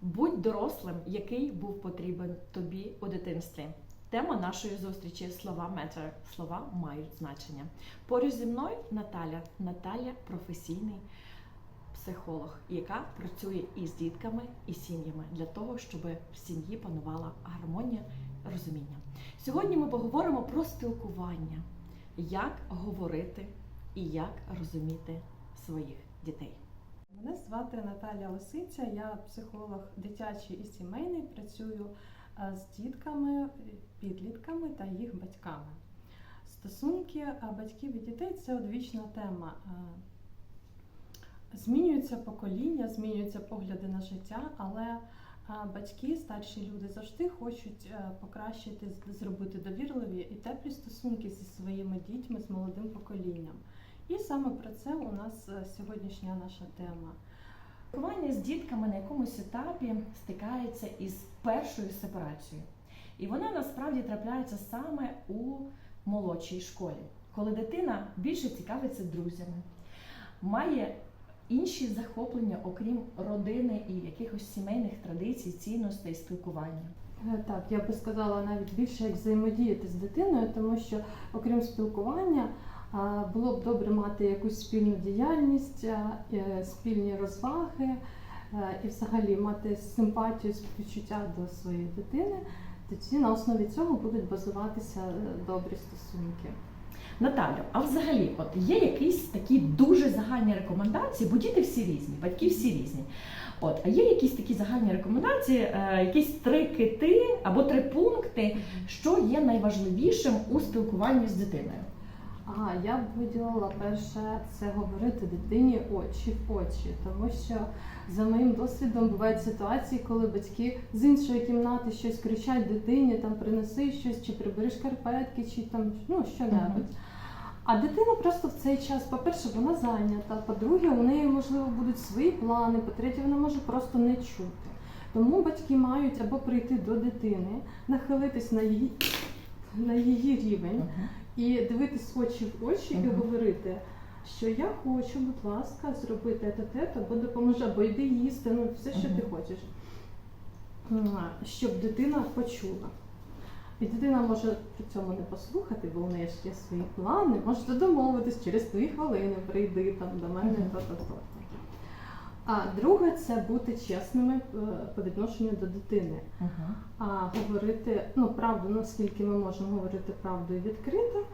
Будь дорослим, який був потрібен тобі у дитинстві. Тема нашої зустрічі слова matter. Слова мають значення. Поруч зі мною Наталя. Наталя професійний психолог, яка працює із дітками і сім'ями для того, щоб в сім'ї панувала гармонія, розуміння. Сьогодні ми поговоримо про спілкування, як говорити і як розуміти своїх дітей. Мене звати Наталя Лисиця, я психолог дитячий і сімейний, працюю е, з дітками, підлітками та їх батьками. Стосунки е, батьків і дітей це одвічна тема. Е, Змінюються покоління, змінюються погляди на життя, але батьки, старші люди завжди хочуть покращити, зробити довірливі і теплі стосунки зі своїми дітьми, з молодим поколінням. І саме про це у нас е, сьогоднішня наша тема. Спілкування з дітками на якомусь етапі стикається із першою сепарацією. І вона насправді трапляється саме у молодшій школі, коли дитина більше цікавиться друзями, має інші захоплення, окрім родини і якихось сімейних традицій, цінностей, спілкування. Е, Так, я би сказала навіть більше як взаємодіяти з дитиною, тому що окрім спілкування було б добре мати якусь спільну діяльність, е, спільні розваги е, і взагалі мати симпатію, співчуття до своєї дитини. Тоді на основі цього будуть базуватися е, добрі стосунки. Наталю, а взагалі, от є якісь такі дуже загальні рекомендації, бо діти всі різні, батьки всі різні. От, а є якісь такі загальні рекомендації, е, якісь три кити або три пункти, що є найважливішим у спілкуванні з дитиною. А я б виділила перше це говорити дитині очі в очі, тому що за моїм досвідом бувають ситуації, коли батьки з іншої кімнати щось кричать дитині, там принеси щось, чи прибери шкарпетки, чи там ну що-небудь. А дитина просто в цей час, по-перше, вона зайнята. По-друге, у неї можливо будуть свої плани. По-третє, вона може просто не чути. Тому батьки мають або прийти до дитини, нахилитись на її, на її рівень і дивитись очі в очі і говорити, що я хочу, будь ласка, зробити те, те, або допоможи, або йди їсти, ну все, що ти хочеш. Щоб дитина почула. І дитина може при цьому не послухати, бо у неї ж є свої плани, можете домовитись через дві хвилини, прийди там до мене, то-то, то-то. А друге це бути чесними е, по відношенню до дитини Мгм. а говорити ну правду, наскільки ми можемо говорити правду і відкрито.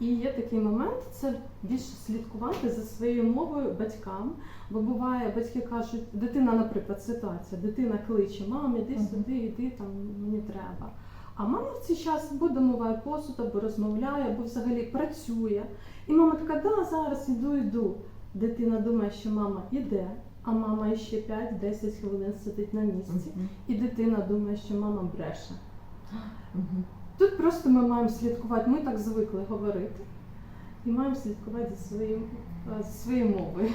І є такий момент, це більше слідкувати за своєю мовою батькам. Бо буває, батьки кажуть, дитина, наприклад, ситуація, дитина кличе, мам, іди Мгм. сюди, іди там мені треба. А мама в цей час або домиває посуд, або розмовляє, або взагалі працює. І мама така, да, зараз іду, йду. Дитина думає, що мама іде, а мама ще 5-10 хвилин сидить на місці. Мгм. І дитина думає, що мама бреше. Мгм. Тут просто ми маємо слідкувати, ми так звикли говорити, і маємо слідкувати за своїм е, за своєю мовою.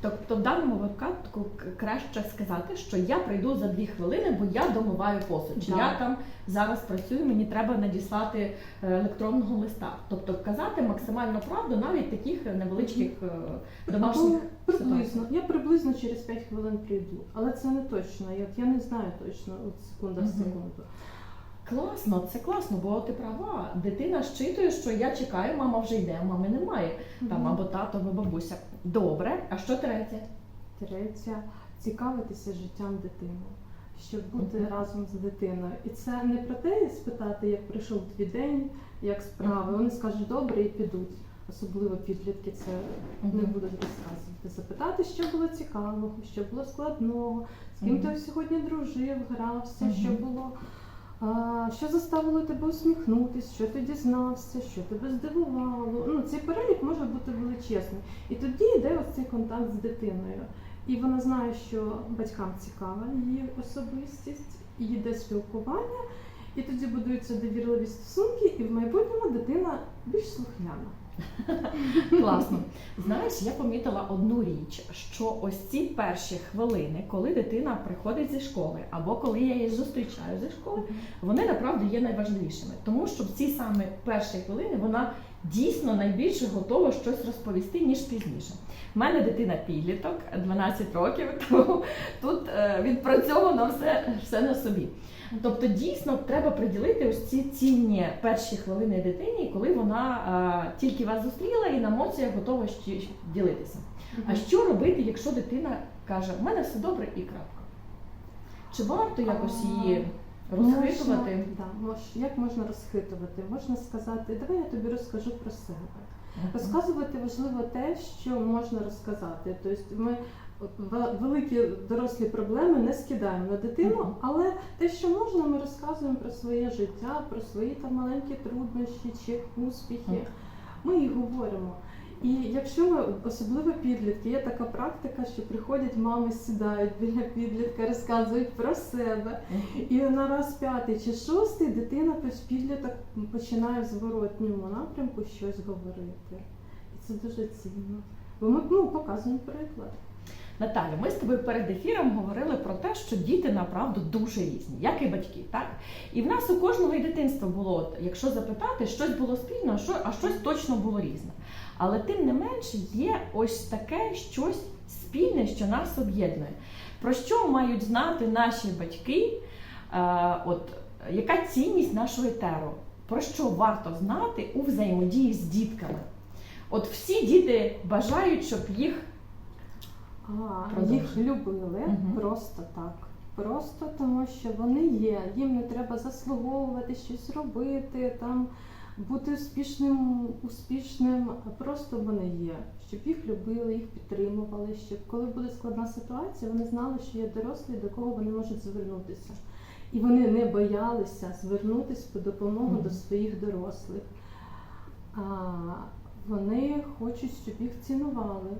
Тобто в даному випадку краще сказати, що я прийду за дві хвилини, бо я домиваю посуд. Чи Да. я там зараз працюю, мені треба надіслати е, електронного листа. Тобто казати максимально правду навіть таких невеличких е, домашніх Ну, приблизно. ситуаціях. Я приблизно через 5 хвилин прийду, але це не точно. Я, я не знаю точно от секунда в секунду. Класно, це класно, бо ти права. Дитина щитує, що я чекаю, мама вже йде, мами немає. Там або тато, або бабуся. Добре, а що третє? Третє цікавитися життям дитини, щоб бути Мгм. разом з дитиною. І це не про те спитати, як пройшов твій день, як справи. Вони скажуть добре і підуть. Особливо підлітки це не будуть розказувати. Запитати, що було цікавого, що було складного, з ким ти сьогодні дружив, грався, що було. Що заставило тебе усміхнутися, що ти дізнався, що тебе здивувало. Ну, цей перелік може бути величезний. І тоді йде ось цей контакт з дитиною. І вона знає, що батькам цікава її особистість, її йде спілкування, і тоді будуються довірливі стосунки, і в майбутньому дитина більш слухняна. Класно. Знаєш, я помітила одну річ, що ось ці перші хвилини, коли дитина приходить зі школи, або коли я її зустрічаю зі школи, вони направду є найважливішими, тому що в ці саме перші хвилини вона дійсно найбільше готова щось розповісти, ніж пізніше. У мене дитина підліток, 12 років, тому тут е, відпрацьовано все, все на собі. Тобто, дійсно треба приділити ось ці цінні перші хвилини дитині, коли вона е, тільки вас зустріла і на емоціях готова ділитися. А що робити, якщо дитина каже, у мене все добре і крапка? Чи варто якось її розхитувати? Можна, да, мож, як можна розхитувати? Можна сказати, давай я тобі розкажу про себе. Розказувати важливо те, що можна розказати. Тобто ми в- великі дорослі проблеми не скидаємо на дитину, але те, що можна, ми розказуємо про своє життя, про свої там маленькі труднощі чи успіхи. Ми їх говоримо. І якщо ми, особливо підлітки, є така практика, що приходять мами, сідають біля підлітка, розказують про себе. І на раз п'ятий чи шостий дитина підліток починає в зворотньому напрямку щось говорити. І це дуже цінно. Бо ми ну, показуємо приклад. Наталя, ми з тобою перед ефіром говорили про те, що діти направду дуже різні, як і батьки, так? І в нас у кожного і дитинства було, якщо запитати, щось було спільно, а що, а щось точно було різне. Але тим не менше є ось таке щось спільне, що нас об'єднує. Про що мають знати наші батьки? Е, от яка цінність нашого етеру? Про що варто знати у взаємодії з дітками? От всі діти бажають, щоб їх А, їх любили Мгм. просто так. Просто тому, що вони є. Їм не треба заслуговувати щось робити, там бути успішним, успішним. Просто вони є. Щоб їх любили, їх підтримували, щоб коли буде складна ситуація, вони знали, що є дорослі, до кого вони можуть звернутися. І вони не боялися звернутися по допомогу Мгм. до своїх дорослих. А, вони хочуть, щоб їх цінували.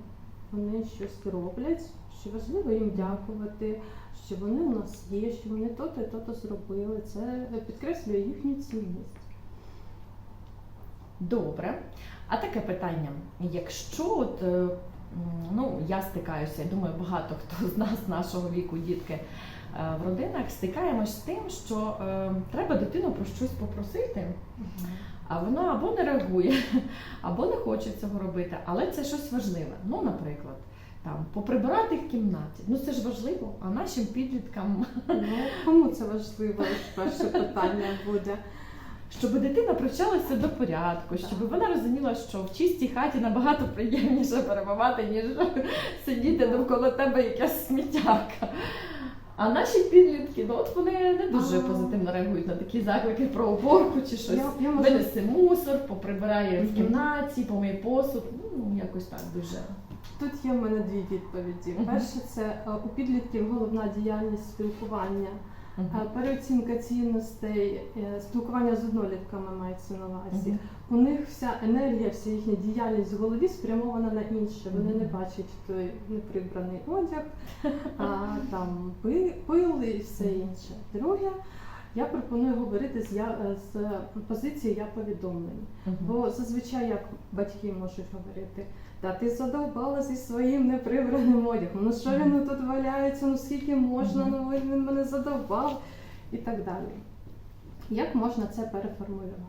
Вони щось роблять, що важливо їм дякувати, що вони у нас є, що вони то-то і то-то зробили. Це підкреслює їхню цінність. Добре. А таке питання: якщо от, е, ну, я стикаюся, я думаю, багато хто з нас нашого віку, дітки е, в родинах, стикаємось з тим, що е, треба дитину про щось попросити, а вона або не реагує, або не хоче цього робити, але це щось важливе. Ну, наприклад, там поприбирати в кімнаті. Ну це ж важливо, а нашим підліткам Ну, кому це важливо? Перше питання буде. Щоб дитина привчалася до порядку, щоб вона розуміла, що в чистій хаті набагато приємніше перебувати, ніж сидіти довкола тебе якась сміттярка. А наші підлітки, ну от вони не дуже позитивно реагують на такі заклики про уборку чи щось. Я, я можу Винеси мусор, поприбирає в Мгм. кімнаті, помий посуд. Ну, якось так дуже. Тут є в мене дві відповіді. Мгм. Перше, це е, у підлітків головна діяльність спілкування, переоцінка цінностей, е, спілкування з однолітками мається на увазі. Мгм. У них вся енергія, вся їхня діяльність в голові спрямована на інше. Вони не бачать той неприбраний одяг, а, там пи- пил і все інше. Друге, я пропоную говорити з, я, з позиції я повідомлень. Мгм. Бо зазвичай як батьки можуть говорити, та ти задовбала зі своїм неприбраним одягом. Ну що він тут валяється, ну скільки можна, ну він мене задовбав і так далі. Як можна це переформулювати?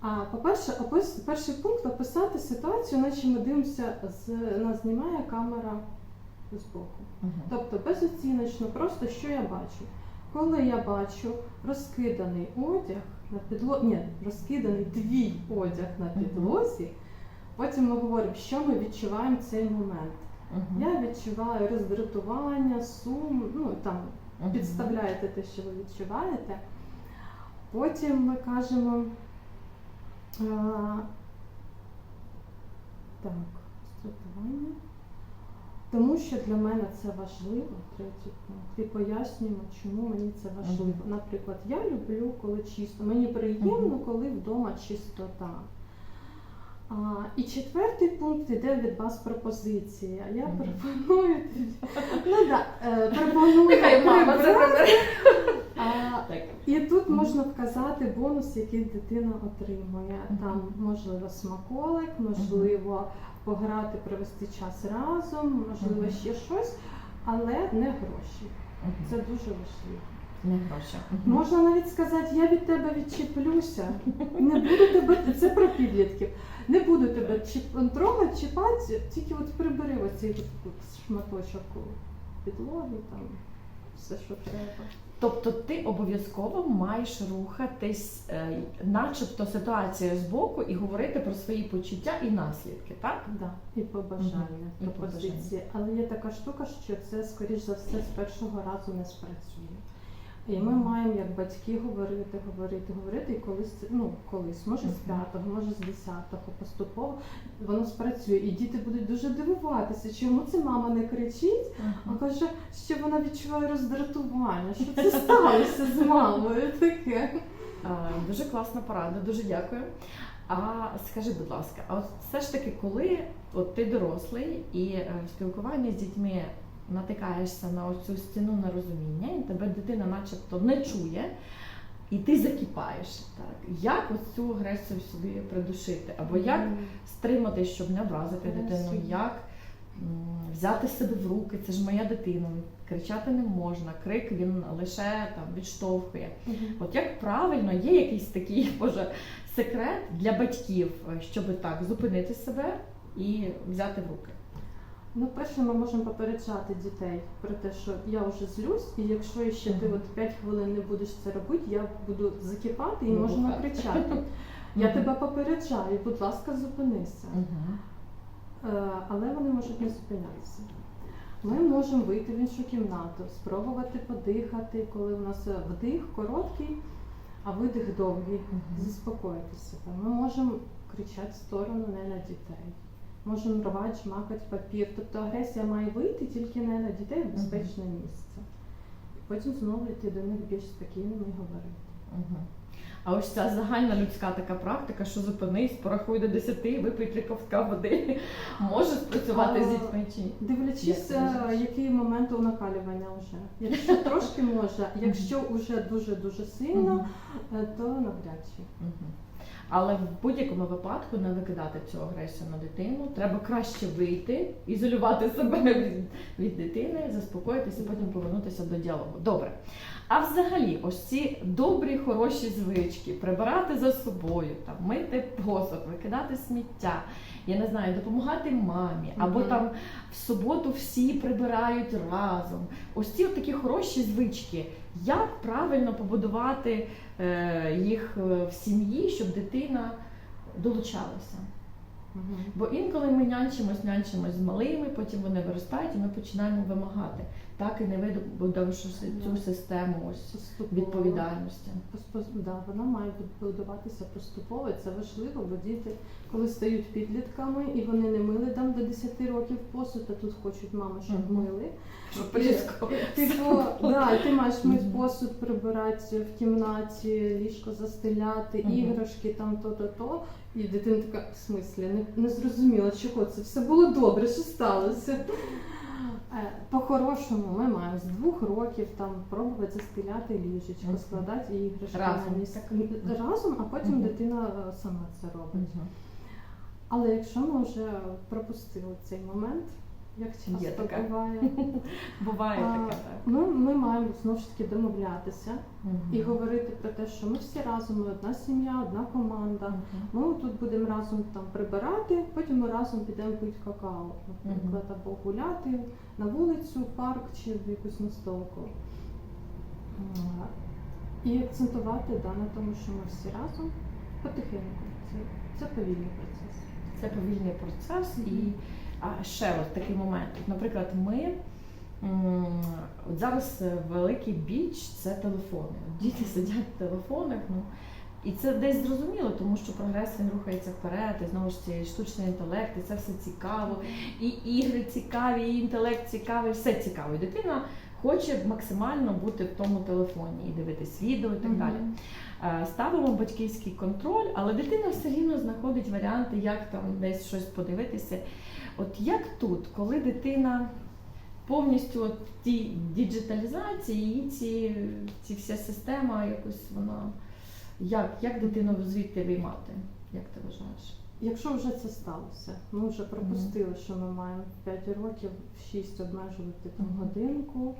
А по-перше, опис, перший пункт описати ситуацію, наче ми дивимося, з нас знімає камера збоку. Мгм. Тобто безоціночно, просто що я бачу. Коли я бачу розкиданий одяг на підлозі, ні, розкиданий твій одяг на підлозі, потім ми говоримо, що ми відчуваємо в цей момент. Мгм. Я відчуваю роздратування, сум, ну там Мгм. підставляєте те, що ви відчуваєте. Потім ми кажемо. А, так, роздратування. Тому що для мене це важливо, третій пункт. І пояснюємо, чому мені це важливо. Мгм. Наприклад, я люблю, коли чисто. Мені приємно, Мгм. коли вдома чистота. А, і четвертий пункт іде від вас пропозиція. Я Мгм. пропоную тобі. Ну да, е, пропоную прибрати. і тут можна вказати бонус, який дитина отримує. Там можливо смаколик, можливо, пограти, провести час разом, можливо, ще щось, але не гроші. Це дуже важливо. Не гроші. Можна навіть сказати, я від тебе відчіплюся. Не буду тебе, це про підлітків. Не буду тебе чіп, трогати, чіпати, тільки от прибери оцей шматочок підлоги, там все, що треба. Тобто ти обов'язково маєш рухатись, е, начебто ситуація з боку, і говорити про свої почуття і наслідки, так? Да, і побажання, І пропозиції. Але є така штука, що це, скоріш за все, з першого разу не спрацює. І ми маємо як батьки говорити, говорити, говорити, і колись це- ну колись, може з п'ятого, може з десятого, поступово воно спрацює. І діти будуть дуже дивуватися, чому це мама не кричить, а каже, що вона відчуває роздратування. Що це сталося з мамою? Таке. А, Дуже класна порада, дуже дякую. А скажи, будь ласка, а от все ж таки, коли от ти дорослий і е, в спілкуванні з дітьми натикаєшся на оцю стіну нерозуміння, і тебе дитина начебто не чує, і ти закипаєш. Так? Як ось цю агресію собі придушити? Або як стримати, щоб не образити дитину? Як взяти себе в руки? Це ж моя дитина. Кричати не можна, крик він лише там відштовхує. От як правильно, є якийсь такий боже секрет для батьків, щоб так зупинити себе і взяти в руки. Ну, перше, ми можемо попереджати дітей про те, що я вже злюсь, і якщо ще ти от 5 хвилин не будеш це робити, я буду закипати і Ну, можу так. накричати. Я тебе попереджаю, будь ласка, зупинися. Е, Але вони можуть не зупинятися. Ми можемо вийти в іншу кімнату, спробувати подихати, коли у нас е, вдих короткий, а видих довгий, Мгм. заспокоїти себе. Ми можемо кричати в сторону не на дітей. Можемо рвати, жмакати папір. Тобто агресія має вийти тільки не на дітей в безпечне місце. Потім знову йти до них більш спокійними і говорити. А ось ця загальна людська така практика, що зупинись, порахуй до 10, випий три ковтка води, може спрацювати з дітьми чи? Дивлячись, е, який момент у накалювання вже. Якщо трошки може, якщо вже дуже-дуже сильно, е, то навряд чи. Але в будь-якому випадку не викидати цю агресію на дитину. Треба краще вийти, ізолювати себе від, від дитини, заспокоїтися, потім повернутися до діалогу. Добре. А взагалі, ось ці добрі, хороші звички, прибирати за собою, там, мити посуд, викидати сміття, я не знаю, допомагати мамі, або угу. там в суботу всі прибирають разом. Ось ці такі хороші звички. Як правильно побудувати е, їх е, в сім'ї, щоб дитина долучалася? Бо інколи ми нянчимось, нянчимось з малими, потім вони виростають, і ми починаємо вимагати, так і не вибудовавши цю систему ось Поступово. відповідальності. Пос- пос- Да, вона має будуватися поступово. Це важливо, бо діти, коли стають підлітками і вони не мили там до 10 років посуд, а тут хочуть мами, щоб мили. Типу, да, ти маєш Мгм. посуд, прибирати в кімнаті, ліжко застеляти, іграшки, там то-то то. І дитина така, в смислі, не, не зрозуміла, чого це все було добре, що сталося. Е, По-хорошому, ми маємо з двох років там пробувати застеляти ліжечко, Мгм. складати іграшки Разом, на місце. Разом, а потім Мгм. дитина е, сама це робить. Мгм. Але якщо ми вже пропустили цей момент, як Є часто таке. буває, Буває а, таке, так. ми, ми маємо знову ж таки домовлятися і говорити про те, що ми всі разом, ми одна сім'я, одна команда. Ми тут будемо разом там прибирати, потім ми разом підемо пити какао, наприклад, або гуляти на вулицю, в парк чи в якусь настолку. І акцентувати да, на тому, що ми всі разом потихеньку. Це, це повільний процес. Це повільний процес і а ще ось такий момент. От, наприклад, ми от зараз е, великий біч це телефони. Діти сидять в телефонах. Ну, і це десь зрозуміло, тому що прогрес він рухається вперед, і знову ж цей штучний інтелект, і це все цікаво. І ігри цікаві, і інтелект цікавий, все цікаво. І дитина хоче максимально бути в тому телефоні і дивитись відео і так далі. Е, Ставимо батьківський контроль, але дитина все рівно знаходить варіанти, як там десь щось подивитися. От як тут, коли дитина повністю от в тій діджиталізації, її ці, ці вся система якось вона. Як, як дитину звідти виймати? Як ти вважаєш? Якщо вже це сталося, ми вже пропустили, що ми маємо в 5 років в 6 обмежувати там Мгм. годинку.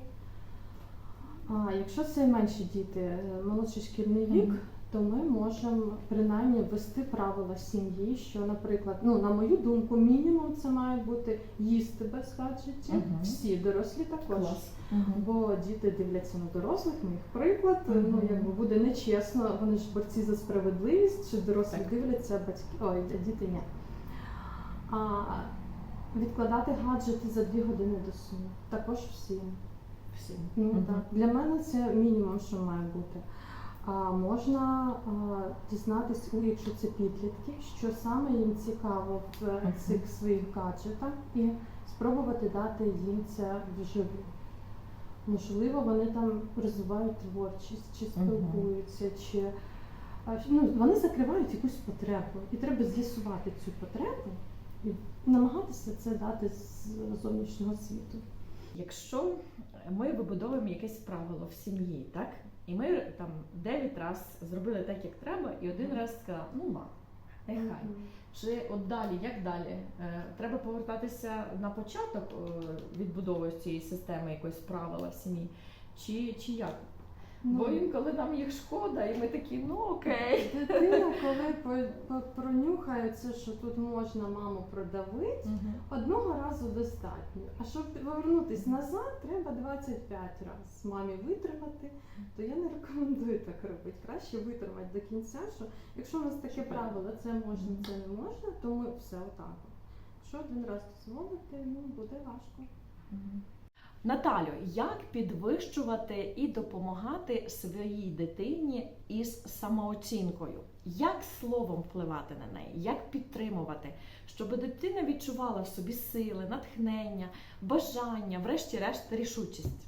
А якщо це менші діти, е, молодший шкільний вік. То ми можемо принаймні ввести правила сім'ї, що, наприклад, ну на мою думку, мінімум це має бути їсти без гаджетів. Мгм. Всі дорослі також. Клас. Мгм. Бо діти дивляться на дорослих, на їх приклад. Ну якби буде нечесно, вони ж борці за справедливість, що дорослі Так. дивляться, батьки ой, діти ні. А відкладати гаджети за дві години до сну. Також всім. Всі. Ну Мгм. так для мене це мінімум, що має бути. А можна а, дізнатись, у якщо це підлітки, що саме їм цікаво в е, цих своїх гаджетах, і спробувати дати їм це вживу. Можливо, вони там розвивають творчість, чи спілкуються, чи ну, вони закривають якусь потребу, і треба з'ясувати цю потребу і намагатися це дати з зовнішнього світу. Якщо ми вибудовуємо якесь правило в сім'ї, так? І ми там дев'ять раз зробили так, як треба, і один раз сказала, ну ма, нехай. Мгм. Чи от далі, як далі? Е, Треба повертатися на початок е, відбудови цієї системи якоїсь правила в сім'ї, чи, чи як? Ну, Бо інколи нам їх шкода, і ми такі, ну окей. Дитина, коли по- по- пронюхає це, що тут можна маму продавити, одного разу достатньо. А щоб повернутися назад, треба 25 разів мамі витримати. То я не рекомендую так робити. Краще витримати до кінця, що якщо у нас таке правило, це можна, це не можна, то ми все отак. Якщо один раз дозволити, ну буде важко. Наталю, як підвищувати і допомагати своїй дитині із самооцінкою? Як словом впливати на неї? Як підтримувати, щоб дитина відчувала в собі сили, натхнення, бажання, врешті-решт, рішучість?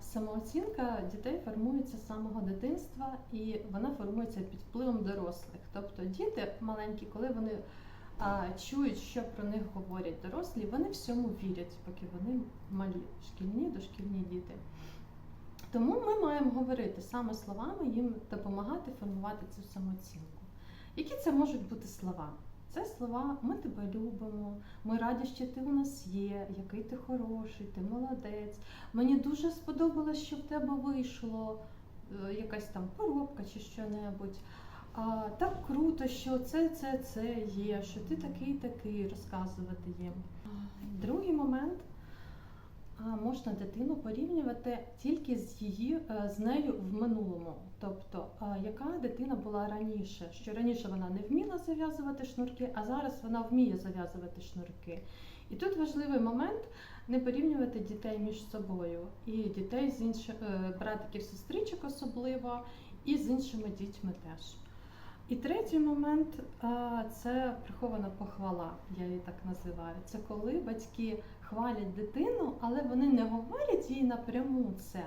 Самооцінка дітей формується з самого дитинства і вона формується під впливом дорослих. Тобто діти маленькі, коли вони чують, що про них говорять дорослі, вони всьому вірять, поки вони малі, шкільні, дошкільні діти. Тому ми маємо говорити саме словами, їм допомагати формувати цю самооцінку. Які це можуть бути слова? Це слова Ми тебе любимо, ми раді, що ти у нас є, який ти хороший, ти молодець. Мені дуже сподобалось, що в тебе вийшло якась там поробка чи що-небудь. А, так круто, що це, це, це є, що ти такий, такий розказувати їм. Другий момент можна дитину порівнювати тільки з її е, з нею в минулому. Тобто, яка дитина була раніше, що раніше вона не вміла зав'язувати шнурки, а зараз вона вміє зав'язувати шнурки. І тут важливий момент не порівнювати дітей між собою і дітей з інших братиків, сестричок особливо, і з іншими дітьми теж. І третій момент це прихована похвала, я її так називаю. Це коли батьки хвалять дитину, але вони не говорять їй напряму це,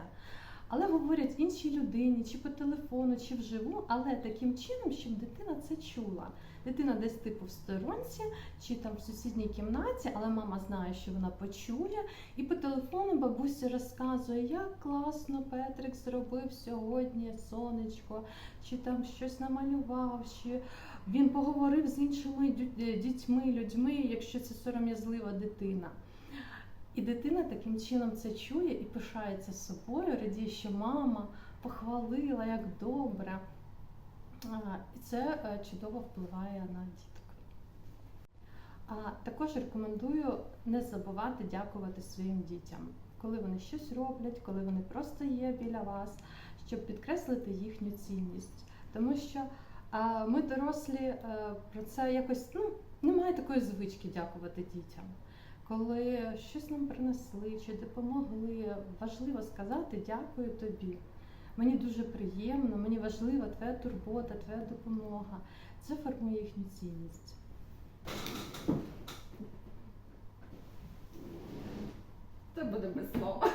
але говорять іншій людині, чи по телефону, чи вживу, але таким чином, щоб дитина це чула. Дитина десь типу в сторонці, чи там в сусідній кімнаті, але мама знає, що вона почує, і по телефону бабуся розказує, як класно Петрик зробив сьогодні сонечко, чи там щось намалював, чи він поговорив з іншими е, дітьми, людьми, якщо це сором'язлива дитина. І дитина таким чином це чує і пишається собою, радіє, що мама похвалила, як добре. І це е, чудово впливає на діток. А також рекомендую не забувати дякувати своїм дітям, коли вони щось роблять, коли вони просто є біля вас, щоб підкреслити їхню цінність. Тому що ми дорослі е, про це якось ну, немає такої звички дякувати дітям. Коли щось нам принесли чи допомогли, важливо сказати дякую тобі. Мені дуже приємно, мені важлива твоя турбота, твоя допомога. Це формує їхню цінність. Це буде без слова.